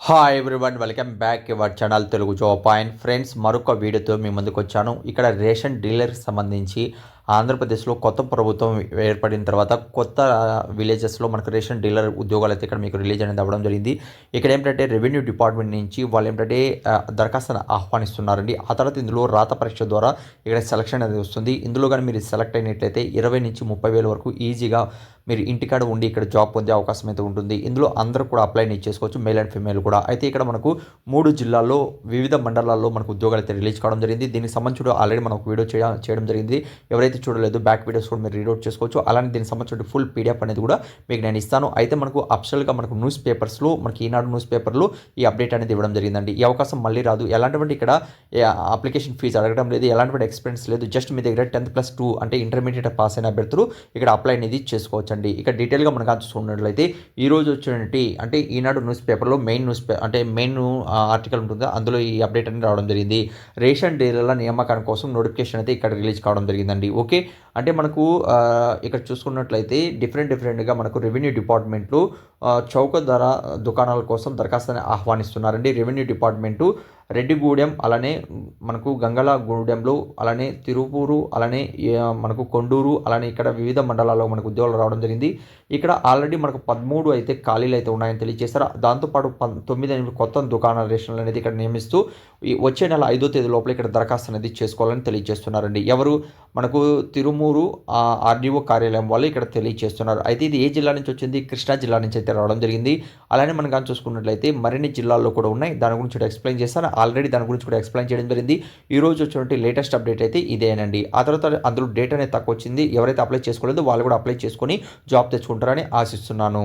Hi everyone welcome back your channel Telugu job point friends మరొక వీడియోతో మీ ముందుకు వచ్చాను. ఇక్కడ రేషన్ డీలర్కి సంబంధించి ఆంధ్రప్రదేశ్లో కొత్త ప్రభుత్వం ఏర్పడిన తర్వాత కొత్త విలేజెస్లో మనకు రేషన్ డీలర్ ఉద్యోగాలు అయితే ఇక్కడ మీకు రిలీజ్ అనేది అవ్వడం జరిగింది. ఇక్కడ ఏంటంటే రెవెన్యూ డిపార్ట్మెంట్ నుంచి వాళ్ళు ఏంటంటే దరఖాస్తును ఆహ్వానిస్తున్నారండి. ఆ తర్వాత ఇందులో రాత పరీక్ష ద్వారా ఇక్కడ సెలక్షన్ అనేది వస్తుంది. ఇందులో కానీ మీరు సెలెక్ట్ అయినట్లయితే ఇరవై నుంచి ముప్పై వేల వరకు ఈజీగా మీరు ఇంటికాడ ఉండి ఇక్కడ జాబ్ పొందే అవకాశం అయితే ఉంటుంది. ఇందులో అందరూ కూడా అప్లై చేసుకోవచ్చు. మేల్ అండ్ ఫీమేల్ కూడా. అయితే ఇక్కడ మనకు మూడు జిల్లాల్లో వివిధ మండలాల్లో మనకు ఉద్యోగాలు అయితే రిలీజ్ కావడం జరిగింది. దీనికి సంబంధించి ఆల్రెడీ మనం ఒక వీడియో చేయ చేయడం జరిగింది. ఎవరైతే చూడలేదు బ్యాక్ వీడియోస్ కూడా మీరు రీడౌట్ చేసుకోవచ్చు. అలానే దీనికి సంబంధించిన ఫుల్ పీడిఎఫ్ అనేది కూడా మీకు నేను ఇస్తాను. అయితే మనకు అప్షల్గా మనకు న్యూస్ పేపర్స్లో మనకి ఈనాడు న్యూస్ పేపర్లో ఈ అప్డేట్ అనేది ఇవ్వడం జరిగిందండి. ఈ అవకాశం మళ్ళీ రాదు. ఎలాంటివంటి ఇక్కడ అప్లికేషన్ ఫీజు అడగడం లేదు. ఎలాంటివంటి ఎక్స్పీరియన్స్ లేదు. జస్ట్ మీ దగ్గర టెన్త్ ప్లస్ టూ అంటే ఇంటర్మీడియట్ పాస్ అయిన అభ్యర్థులు ఇక్కడ అప్లై అనేది చేసుకోవచ్చు అండి ఇక్కడ డీటెయిల్గా మనకు చూసుకున్నట్లయితే ఈరోజు రోజు వచ్చినటువంటి అంటే ఈనాడు న్యూస్ పేపర్లో మెయిన్ న్యూస్ పే అంటే మెయిన్ ఆర్టికల్ ఉంటుంది. అందులో ఈ అప్డేట్ అనేది రావడం జరిగింది. రేషన్ డీలర్ల నియామకానికి కోసం నోటిఫికేషన్ అయితే ఇక్కడ రిలీజ్ కావడం జరిగిందండి. ఓకే? అంటే మనకు ఇక్కడ చూసుకున్నట్లయితే డిఫరెంట్ డిఫరెంట్గా మనకు రెవెన్యూ డిపార్ట్మెంట్లు చౌక ధర దుకాణాల కోసం దరఖాస్తుని ఆహ్వానిస్తున్నారండి. రెవెన్యూ డిపార్ట్మెంటు రెడ్డిగూడెం అలానే మనకు గంగలగూడెంలో అలానే తిరుపూరు అలానే మనకు కొండూరు అలానే ఇక్కడ వివిధ మండలాల్లో మనకు ఉద్యోగాలు రావడం జరిగింది. ఇక్కడ ఆల్రెడీ మనకు పదమూడు అయితే ఖాళీలు అయితే ఉన్నాయని తెలియజేస్తారు దాంతోపాటు పం తొమ్మిది ఎనిమిది కొత్త దుకాణాల రేషన్లు అనేది ఇక్కడ నియమిస్తూ ఈ వచ్చే నెల ఐదో తేదీ లోపల ఇక్కడ దరఖాస్తు అనేది చేసుకోవాలని తెలియజేస్తున్నారండి. ఎవరు మనకు తిరుమూరు ఆర్డీఓ కార్యాలయం వాళ్ళు ఇక్కడ తెలియజేస్తున్నారు. అయితే ఇది ఏ జిల్లా నుంచి వచ్చింది? కృష్ణా జిల్లా నుంచి అయితే రావడం జరిగింది. అలానే మనం కానీ చూసుకున్నట్లయితే మరిన్ని జిల్లాల్లో కూడా ఉన్నాయి. దాని గురించి కూడా ఎక్స్ప్లెయిన్ చేస్తాను ఆల్రెడీ దాని గురించి కూడా ఎక్స్ప్లెయిన్ చేయడం జరిగింది. ఈ రోజు వచ్చినటువంటి లేటెస్ట్ అప్డేట్ అయితే ఇదేనండి. ఆ తర్వాత అందులో డేట్ అనేది తక్కువ వచ్చింది. ఎవరైతే అప్లై చేసుకోలేదో వాళ్ళు కూడా అప్లై చేసుకొని జాబ్ తీసుకుంటారని ఆశిస్తున్నాను.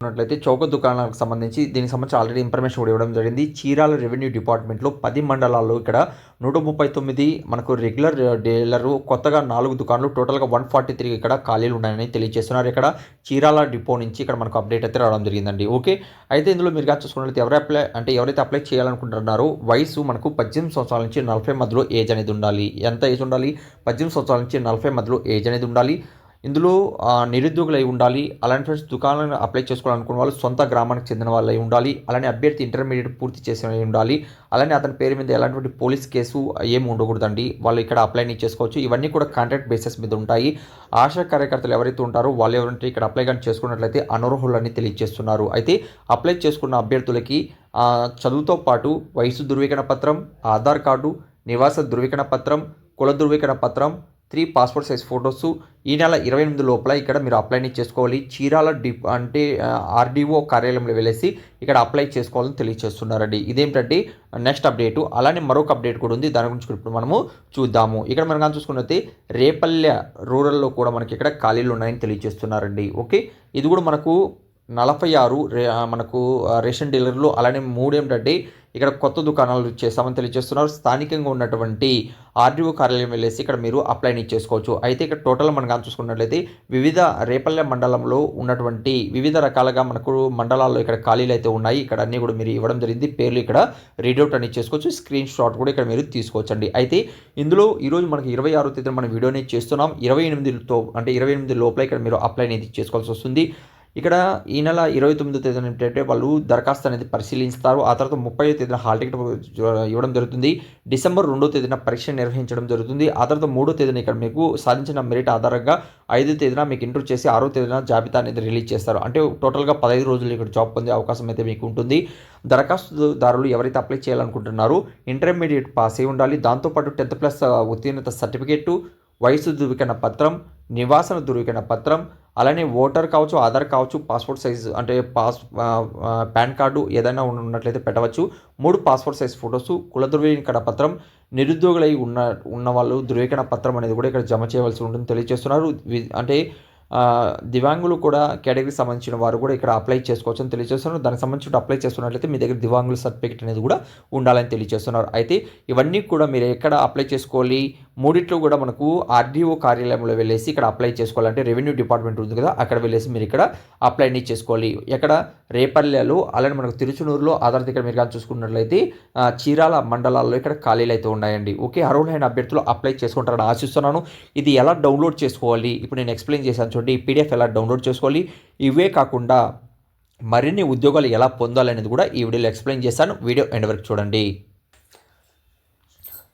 ఉన్నట్లయితే చౌక దుకాణాలకు సంబంధించి దీనికి సంబంధించి ఆల్రెడీ ఇన్ఫర్మేషన్ కూడా ఇవ్వడం జరిగింది. చీరాల రెవెన్యూ డిపార్ట్మెంట్లో పది మండలాల్లో ఇక్కడ నూట ముప్పై తొమ్మిది మనకు రెగ్యులర్ డీలరు uh, కొత్తగా నాలుగు దుకాణాలు టోటల్గా వన్ ఫార్టీ త్రీ ఇక్కడ ఖాళీలు ఉన్నాయని తెలియజేస్తున్నారు. ఇక్కడ చీరాల డిపో నుంచి ఇక్కడ మనకు అప్డేట్ అయితే రావడం జరిగిందండి. ఓకే అయితే ఇందులో మీరు చూసుకున్నట్లయితే ఎవరు అప్లై అంటే ఎవరైతే అప్లై చేయాలనుకుంటున్నారో వయసు మనకు పద్దెనిమిది సంవత్సరాల నుంచి నలభై మధ్యలో ఏజ్ అనేది ఉండాలి. ఎంత ఏజ్ ఉండాలి? పద్దెనిమిది సంవత్సరాల నుంచి నలభై మధ్యలో ఏజ్ అనేది ఉండాలి. ఇందులో నిరుద్యోగులు అయి ఉండాలి అలాంటి ఫ్రెండ్స్ దుకాణాలను అప్లై చేసుకోవాలనుకున్న వాళ్ళు సొంత గ్రామానికి చెందిన వాళ్ళు అయి ఉండాలి అలానే అభ్యర్థి ఇంటర్మీడియట్ పూర్తి చేసిన అయి ఉండాలి అలానే అతని పేరు మీద ఎలాంటి పోలీస్ కేసు ఏమి ఉండకూడదండి. వాళ్ళు ఇక్కడ అప్లై చేసుకోవచ్చు. ఇవన్నీ కూడా కాంట్రాక్ట్ బేసిస్ మీద ఉంటాయి. ఆశా కార్యకర్తలు ఎవరైతే ఉంటారో వాళ్ళు ఎవరంటే ఇక్కడ అప్లై కానీ చేసుకున్నట్లయితే అనర్హులని తెలియజేస్తున్నారు. అయితే అప్లై చేసుకున్న అభ్యర్థులకి చదువుతో పాటు వయసు ధృవీకరణ పత్రం ఆధార్ కార్డు నివాస ధృవీకరణ పత్రం కుల ధృవీకరణ పత్రం త్రీ పాస్పోర్ట్ సైజ్ ఫొటోస్. ఈ నెల ఇరవై ఎనిమిది లోపల ఇక్కడ మీరు అప్లైని చేసుకోవాలి. చీరాల డిప్ అంటే ఆర్డీఓ కార్యాలయంలో వెళ్ళేసి ఇక్కడ అప్లై చేసుకోవాలని తెలియజేస్తున్నారండి. ఇదేంటంటే నెక్స్ట్ అప్డేటు. అలానే మరొక అప్డేట్ కూడా ఉంది. దాని గురించి ఇప్పుడు మనము చూద్దాము. ఇక్కడ మనం కానీ చూసుకున్నట్లయితే రేపల్లె రూరల్లో కూడా మనకి ఇక్కడ ఖాళీలు ఉన్నాయని తెలియజేస్తున్నారండి. ఓకే? ఇది కూడా మనకు నలభై ఆరు రే మనకు రేషన్ డీలర్లు అలానే మూడు ఏమిటంటే ఇక్కడ కొత్త దుకాణాలు చేస్తామని తెలియజేస్తున్నారు స్థానికంగా ఉన్నటువంటి ఆర్డీఓ కార్యాలయం వెళ్ళేసి ఇక్కడ మీరు అప్లైని చేసుకోవచ్చు. అయితే ఇక్కడ టోటల్ మనం కానీ చూసుకున్నట్లయితే వివిధ రేపల్లె మండలంలో ఉన్నటువంటి వివిధ రకాలుగా మనకు మండలాల్లో ఇక్కడ ఖాళీలు అయితే ఉన్నాయి. ఇక్కడ అన్నీ కూడా మీరు ఇవ్వడం జరిగింది. పేర్లు ఇక్కడ రీడౌట్ అని చేసుకోవచ్చు. స్క్రీన్ షాట్ కూడా ఇక్కడ మీరు తీసుకోవచ్చండి. అయితే ఇందులో ఈరోజు మనకి ఇరవై ఆరో తేదీన మనం వీడియోని చేస్తున్నాం. ఇరవై ఎనిమిదితో అంటే ఇరవై ఎనిమిది లోపల ఇక్కడ మీరు అప్లై అనేది చేసుకోవాల్సి వస్తుంది. ఇక్కడ ఈ నెల ఇరవై తొమ్మిదో తేదీన ఏంటంటే వాళ్ళు దరఖాస్తు అనేది పరిశీలిస్తారు. ఆ తర్వాత ముప్పై తేదీన హాల్ టికెట్ ఇవ్వడం జరుగుతుంది. డిసెంబర్ రెండో తేదీన పరీక్ష నిర్వహించడం జరుగుతుంది. ఆ తర్వాత మూడో తేదీన ఇక్కడ మీకు సాధించిన మెరిట్ ఆధారంగా ఐదో తేదీన మీకు ఇంటర్వ్యూ చేసి ఆరో తేదీన జాబితా అనేది రిలీజ్ చేస్తారు. అంటే టోటల్గా పదహైదు రోజులు ఇక్కడ జాబ్ పొందే అవకాశం అయితే మీకు ఉంటుంది. దరఖాస్తుదారులు ఎవరైతే అప్లై చేయాలనుకుంటున్నారో ఇంటర్మీడియట్ పాస్ అయి ఉండాలి దాంతోపాటు టెన్త్ ప్లస్ ఉత్తీర్ణత సర్టిఫికేటు వయసు ధృవీకరణ పత్రం నివాసన ధృవీకరణ పత్రం అలానే ఓటర్ కావచ్చు ఆధార్ కావచ్చు పాస్పోర్ట్ సైజ్ అంటే పాస్ పాన్ కార్డు ఏదైనా ఉన్నట్లయితే పెట్టవచ్చు. మూడు పాస్పోర్ట్ సైజ్ ఫొటోస్ కుల ధృవీకరణ పత్రం నిరుద్యోగులై ఉన్న ఉన్న వాళ్ళు ధృవీకరణ పత్రం అనేది కూడా ఇక్కడ జమ చేయవలసి ఉంటుంది తెలియజేస్తున్నారు. వి- అంటే దివ్యాంగులు కూడా కేటగిరీకి సంబంధించిన వారు కూడా ఇక్కడ అప్లై చేసుకోవచ్చు అని తెలియజేస్తున్నారు. దానికి సంబంధించి అప్లై చేసుకున్నట్లయితే మీ దగ్గర దివ్యాంగుల సర్టిఫికేట్ అనేది కూడా ఉండాలని తెలియజేస్తున్నారు. అయితే ఇవన్నీ కూడా మీరు ఎక్కడ అప్లై చేసుకోవాలి? మూడిట్లో కూడా మనకు ఆర్డీఓ కార్యాలయంలో వెళ్ళేసి ఇక్కడ అప్లై చేసుకోవాలంటే రెవెన్యూ డిపార్ట్మెంట్ ఉంది కదా అక్కడ వెళ్ళేసి మీరు ఇక్కడ అప్లై అనేది చేసుకోవాలి. ఎక్కడ? రేపల్లెలో అలానే మనకు తిరుచునూరులో ఆధారిత ఇక్కడ మీరు కానీ చూసుకున్నట్లయితే చీరాల మండలాల్లో ఇక్కడ ఖాళీలు అయితే ఉన్నాయండి. ఓకే అర్హులైన అభ్యర్థులు అప్లై చేసుకుంటారని ఆశిస్తున్నాను. ఇది ఎలా డౌన్లోడ్ చేసుకోవాలి? ఇప్పుడు నేను ఎక్స్ప్లెయిన్ చేశాను చూడండి ఈ పీడిఎఫ్ ఎలా డౌన్లోడ్ చేసుకోవాలి? ఇవే కాకుండా మరిన్ని ఉద్యోగాలు ఎలా పొందాలనేది కూడా ఈ వీడియోలో ఎక్స్ప్లెయిన్ చేశాను వీడియో ఎండ్ వరకు చూడండి.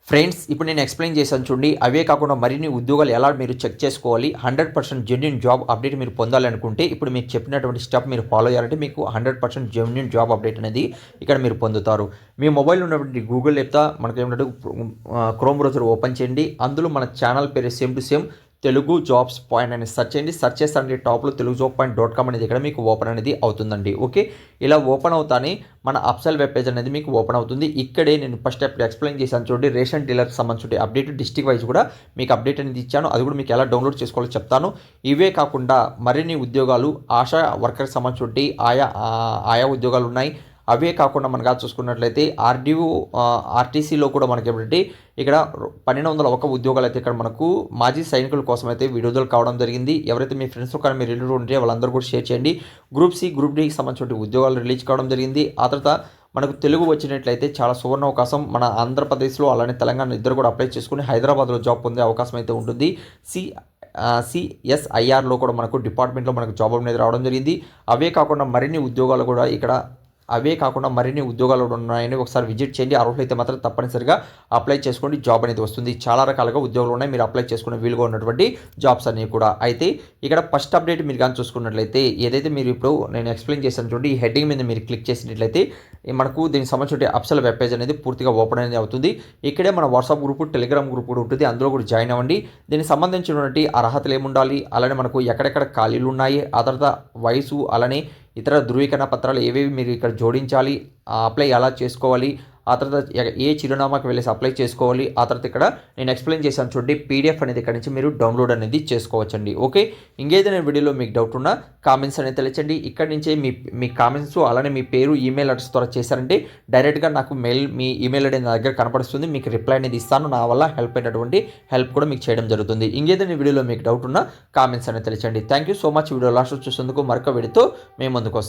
ఫ్రెండ్స్ ఇప్పుడు నేను ఎక్స్ప్లెయిన్ చేశాను చూడండి. అవే కాకుండా మరిన్ని ఉద్యోగాలు ఎలా మీరు చెక్ చేసుకోవాలి? Hundred percent genuine job update మీరు పొందాలనుకుంటే ఇప్పుడు మీకు చెప్పినటువంటి స్టెప్ మీరు ఫాలో అయ్యారంటే మీకు hundred percent genuine job update అనేది ఇక్కడ మీరు పొందుతారు. మీ మొబైల్ ఉన్నటువంటి గూగుల్ చెప్తా మనకి ఏమిటంటే క్రోమ్ బ్రౌజర్ ఓపెన్ చేయండి. అందులో మన ఛానల్ పేరు same to same Telugu jobs point అనేది సెర్చ్ చేయండి. సెర్చ్ చేస్తానండి. టాప్లో Telugu job point dot com అనేది ఇక్కడ మీకు ఓపెన్ అనేది అవుతుందండి. ఓకే ఇలా ఓపెన్ అవుతానే మన అప్సల్ వెబ్ పేజ్ అనేది మీకు ఓపెన్ అవుతుంది. ఇక్కడే నేను ఫస్ట్ స్టెప్ ఎక్స్ప్లెయిన్ చేశాను చూడండి. రేషన్ డీలర్కి సంబంధించి అప్డేట్ డిస్టిక్ వైజ్ కూడా మీకు అప్డేట్ అనేది ఇచ్చాను. అది కూడా మీకు ఎలా డౌన్లోడ్ చేసుకోవాలో చెప్తాను. ఇవే కాకుండా మరిన్ని ఉద్యోగాలు ఆశా వర్కర్కి సంబంధించి ఆయా ఆయా ఉద్యోగాలు ఉన్నాయి. అవే కాకుండా మనకు చూసుకున్నట్లయితే ఆర్డీఓ ఆర్టీసీలో కూడా మనకి ఏమిటంటే ఇక్కడ పన్నెండు వందల ఒక ఉద్యోగాలు అయితే ఇక్కడ మనకు మాజీ సైనికుల కోసం అయితే విడుదల కావడం జరిగింది. ఎవరైతే మీ ఫ్రెండ్స్ కానీ మీరు రిలేటివ్ ఉంటే వాళ్ళందరూ కూడా షేర్ చేయండి. గ్రూప్ సి గ్రూప్ డికి సంబంధించిన ఉద్యోగాలు రిలీజ్ కావడం జరిగింది. ఆ తర్వాత మనకు తెలుగు వచ్చినట్లయితే చాలా సువర్ణ అవకాశం. మన ఆంధ్రప్రదేశ్లో అలానే తెలంగాణ ఇద్దరు కూడా అప్లై చేసుకుని హైదరాబాద్లో జాబ్ పొందే అవకాశం అయితే ఉంటుంది. సి సిఎస్ఐఆర్లో కూడా మనకు డిపార్ట్మెంట్లో మనకు జాబ్ అనేది రావడం జరిగింది. అవే కాకుండా మరిన్ని ఉద్యోగాలు కూడా ఇక్కడ అవే కాకుండా మరిన్ని ఉద్యోగాలు కూడా ఉన్నాయని ఒకసారి విజిట్ చేయండి. అర్హులైతే మాత్రం తప్పనిసరిగా అప్లై చేసుకోండి. జాబ్ అనేది వస్తుంది. చాలా రకాలుగా ఉద్యోగాలు ఉన్నాయి. మీరు అప్లై చేసుకునే వీలుగా ఉన్నటువంటి జాబ్స్ అన్నీ కూడా. అయితే ఇక్కడ ఫస్ట్ అప్డేట్ మీరు కానీ చూసుకున్నట్లయితే ఏదైతే మీరు ఇప్పుడు నేను ఎక్స్ప్లెయిన్ చేశాను చూడండి ఈ హెడ్డింగ్ మీద మీరు క్లిక్ చేసినట్లయితే మనకు దీనికి సంబంధించిన అప్సల్ వెబ్ పేజ్ అనేది పూర్తిగా ఓపెన్ అనేది అవుతుంది. ఇక్కడే మన వాట్సాప్ గ్రూప్ టెలిగ్రామ్ గ్రూప్ కూడా ఉంటుంది. అందులో కూడా జాయిన్ అవ్వండి. దీనికి సంబంధించినటువంటి అర్హతలు ఏముండాలి? అలానే మనకు ఎక్కడెక్కడ ఖాళీలు ఉన్నాయి? ఆ తర్వాత వయసు అలానే ఇతర ధృవీకరణ పత్రాలు ఏవేవి మీరు ఇక్కడ జోడించాలి అప్లై ఎలా చేసుకోవాలి ఆ తర్వాత ఏ చిరునామాకి వెళ్ళేసి అప్లై చేసుకోవాలి. ఆ తర్వాత ఇక్కడ నేను ఎక్స్ప్లెయిన్ చేశాను చూడండి పీడిఎఫ్ అనేది ఇక్కడ నుంచి మీరు డౌన్లోడ్ అనేది చేసుకోవచ్చండి. ఓకే? ఇంకేదైనా వీడియోలో మీకు డౌట్ ఉన్నా కామెంట్స్ అనేది తెలియచండి. ఇక్కడ నుంచే మీ మీ కామెంట్స్ అలానే మీ పేరు ఈమెయిల్ అడ్రస్ ద్వారా చేశారంటే డైరెక్ట్గా నాకు మెయిల్ మీ ఈమెయిల్ ఐడి నా దగ్గర కనపడుస్తుంది. మీకు రిప్లై అనేది ఇస్తాను. నా వల్ల హెల్ప్ అయినటువంటి హెల్ప్ కూడా మీకు చేయడం జరుగుతుంది. ఇంకేదైనా వీడియోలో మీకు డౌట్ ఉన్నా కామెంట్స్ అనేది తెలియచండి. Thank you so much. Video last చూసేందుకు మరొక వీడియోతో మేము ముందుకు వస్తాం.